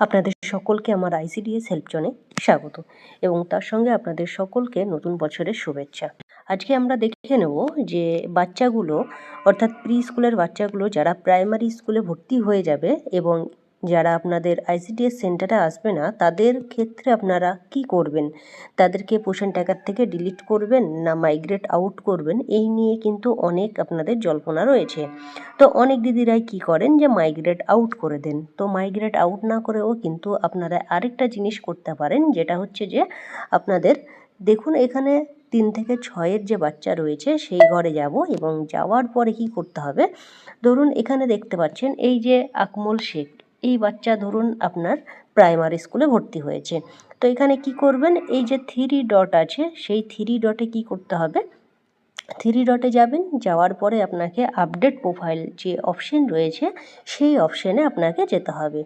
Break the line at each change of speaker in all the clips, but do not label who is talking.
আপনাদের সকলকে আমার আইসিডিএস হেল্প জোনে স্বাগত এবং তার সঙ্গে আপনাদের সকলকে নতুন বছরের শুভেচ্ছা। আজকে আমরা দেখে নেব যে বাচ্চাগুলো, অর্থাৎ প্রি স্কুলের বাচ্চাগুলো যারা প্রাইমারি স্কুলে ভর্তি হয়ে যাবে এবং যারা আপনাদের আইসিডিএস সেন্টারে আসবে না, তাদের ক্ষেত্রে আপনারা কি করবেন? তাদেরকে পোষণ ট্যাকার থেকে ডিলিট করবেন না মাইগ্রেট আউট করবেন? এই নিয়ে কিন্তু অনেক আপনাদের জল্পনা রয়েছে। তো অনেক দিদিরাই কি করেন যে মাইগ্রেট আউট করে দেন। তো মাইগ্রেট আউট না করেও কিন্তু আপনারা আরেকটা জিনিস করতে পারেন, যেটা হচ্ছে যে আপনাদের দেখুন এখানে তিন থেকে ছয়ের যে বাচ্চা রয়েছে, সেই ঘরে যাব এবং যাওয়ার পরে কি করতে হবে? ধরুন এখানে দেখতে পাচ্ছেন এই যে আকমল শেখ এই বাচ্চা ধরুন আপনার প্রাইমারি স্কুলে ভর্তি হয়েছে। তো এখানে কি করবেন? এই যে থ্রি ডট আছে, সেই থ্রি ডটে কি করতে হবে? থ্রি ডটে যাবেন, যাওয়ার পরে আপনাকে আপডেট প্রোফাইল যে অপশন রয়েছে, সেই অপশানে আপনাকে যেতে হবে।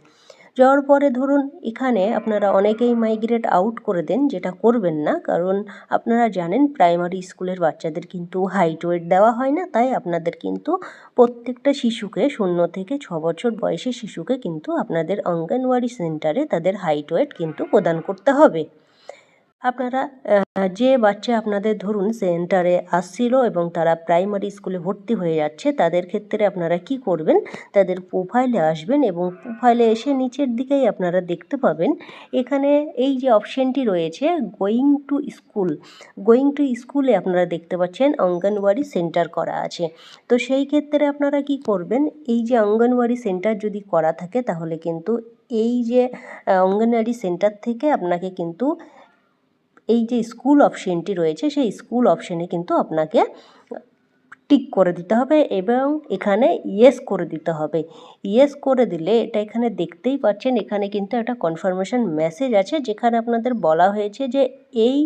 যাওয়ার পরে ধরুন, এখানে আপনারা অনেকেই মাইগ্রেট আউট করে দেন, যেটা করবেন না, কারণ আপনারা জানেন প্রাইমারি স্কুলের বাচ্চাদের কিন্তু হাইট ওয়েট দেওয়া হয় না, তাই আপনাদের কিন্তু প্রত্যেকটা শিশুকে শূন্য থেকে ছ বছর বয়সের শিশুকে কিন্তু আপনাদের অঙ্গনওয়াড়ি সেন্টারে তাদের হাইট ওয়েট কিন্তু প্রদান করতে হবে। আপনারা যে বাচ্চা আপনাদের ধরুন সেন্টারে আসছিল এবং তারা প্রাইমারি স্কুলে ভর্তি হয়ে যাচ্ছে, তাদের ক্ষেত্রে আপনারা কি করবেন? তাদের প্রোফাইলে আসবেন এবং প্রোফাইলে এসে নিচের দিকেই আপনারা দেখতে পাবেন। এখানে এই যে অপশানটি রয়েছে going to school going to স্কুলে আপনারা দেখতে পাচ্ছেন অঙ্গনওয়াড়ি সেন্টার করা আছে। তো সেই ক্ষেত্রে আপনারা কি করবেন? এই যে অঙ্গনওয়াড়ি সেন্টার যদি করা থাকে, তাহলে কিন্তু এই যে অঙ্গনওয়াড়ি সেন্টার থেকে আপনাকে কিন্তু এই যে স্কুল অপশানটি রয়েছে, সেই স্কুল অপশানে কিন্তু আপনাকে টিক করে দিতে হবে এবং এখানে ইয়েস করে দিতে হবে। ইয়েস করে দিলে এটা এখানে দেখতেই পাচ্ছেন, এখানে কিন্তু একটা কনফার্মেশন মেসেজ আছে, যেখানে আপনাদের বলা হয়েছে যে এই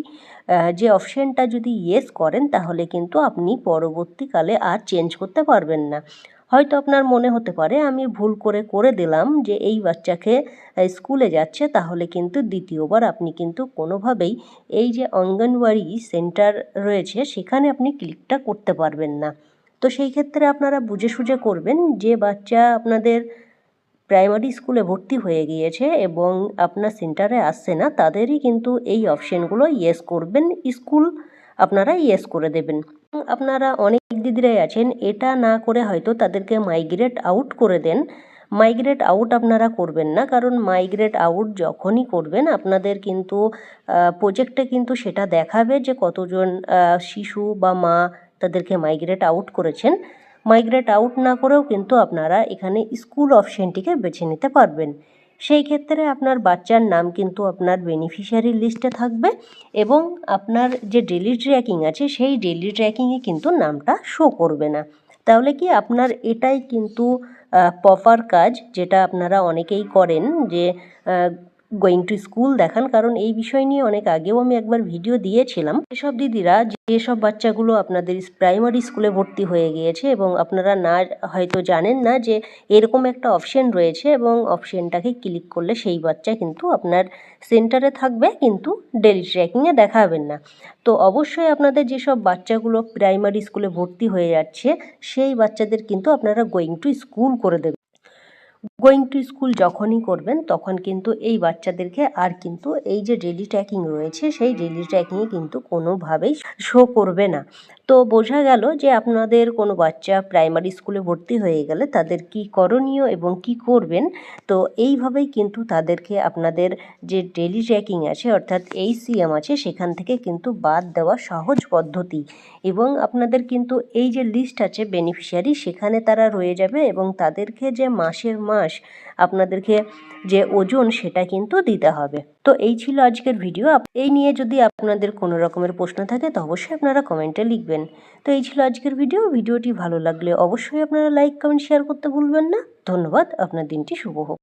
যে অপশানটা যদি ইয়েস করেন, তাহলে কিন্তু আপনি পরবর্তীকালে আর চেঞ্জ করতে পারবেন না। হয়তো আপনার মনে হতে পারে, আমি ভুল করে করে দিলাম যে এই বাচ্চাকে স্কুলে যাচ্ছে, তাহলে কিন্তু দ্বিতীয়বার আপনি কিন্তু কোনোভাবেই এই যে অঙ্গনওয়াড়ি সেন্টার রয়েছে, সেখানে আপনি ক্লিকটা করতে পারবেন না। তো সেই ক্ষেত্রে আপনারা বুঝে সুঝে করবেন যে বাচ্চা আপনাদের প্রাইমারি স্কুলে ভর্তি হয়ে গিয়েছে এবং আপনার সেন্টারে আসছে না, তাদেরই কিন্তু এই অপশানগুলো ইয়েস করবেন, স্কুল আপনারা ইয়েস করে দেবেন। আপনারা অনেক দিদিরাই আছেন, এটা না করে হয়তো তাদেরকে মাইগ্রেট আউট করে দেন। মাইগ্রেট আউট আপনারা করবেন না, কারণ মাইগ্রেট আউট যখনই করবেন, আপনাদের কিন্তু প্রজেক্টে কিন্তু সেটা দেখাবে যে কতজন শিশু বা মা তাদেরকে মাইগ্রেট আউট করেছেন। মাইগ্রেট আউট না করেও কিন্তু আপনারা এখানে স্কুল অপশানটিকে বেছে নিতে পারবেন। সেই ক্ষেত্রে আপনার বাচ্চার নাম কিন্তু আপনার বেনিফিশিয়ারি লিস্টে থাকবে এবং আপনার যে ডেলি ট্র্যাকিং আছে, সেই ডেলি ট্র্যাকিংয়ে কিন্তু নামটা শো করবে না। তাহলে কি আপনার এটাই কিন্তু প্রপার কাজ যেটা আপনারা অনেকেই করেন যে গোয়িং টু স্কুল দেখান, কারণ এই বিষয় নিয়ে অনেক আগেও আমি একবার ভিডিও দিয়েছিলাম। এসব দিদিরা, যেসব বাচ্চাগুলো আপনাদের প্রাইমারি স্কুলে ভর্তি হয়ে গিয়েছে এবং আপনারা না, হয়তো জানেন না যে এরকম একটা অপশন রয়েছে এবং অপশনটাকে ক্লিক করলে সেই বাচ্চা কিন্তু আপনার সেন্টারে থাকবে, কিন্তু ডেলি ট্র্যাকিংয়ে দেখাবেন না। তো অবশ্যই আপনাদের যেসব বাচ্চাগুলো প্রাইমারি স্কুলে ভর্তি হয়ে যাচ্ছে, সেই বাচ্চাদের কিন্তু আপনারা গোয়িং টু স্কুল করে দেবেন। গোয়িং টু স্কুল যখনই করবেন, তখন কিন্তু এই বাচ্চাদেরকে আর কিন্তু এই যে ডেলি ট্র্যাকিং রয়েছে, সেই ডেলি ট্র্যাকিংয়ে কিন্তু কোনোভাবেই শো করবে না। তো বোঝা গেল যে আপনাদের কোনো বাচ্চা প্রাইমারি স্কুলে ভর্তি হয়ে গেলে তাদের কি করণীয় এবং কি করবেন? তো এইভাবেই কিন্তু তাদেরকে আপনাদের যে ডেলি ট্র্যাকিং আছে, অর্থাৎ এই সিএম আছে, সেখান থেকে কিন্তু বাদ দেওয়া সহজ পদ্ধতি। এবং আপনাদের কিন্তু এই যে লিস্ট আছে বেনিফিশিয়ারি সেখানে তারা রয়ে যাবে এবং তাদেরকে যে মাসের মাস আপনাদেরকে যে ওজন সেটা কিন্তু দিতে হবে। তো এই ছিল আজকের ভিডিও। এই নিয়ে যদি আপনাদের কোনো রকমের প্রশ্ন থাকে তো অবশ্যই আপনারা কমেন্টে লিখবেন। তো এই ছিল আজকের ভিডিও। ভিডিওটি ভালো লাগলে অবশ্যই আপনারা লাইক, কমেন্ট শেয়ার করতে ভুলবেন না। ধন্যবাদ। আপনার দিনটি শুভ হোক।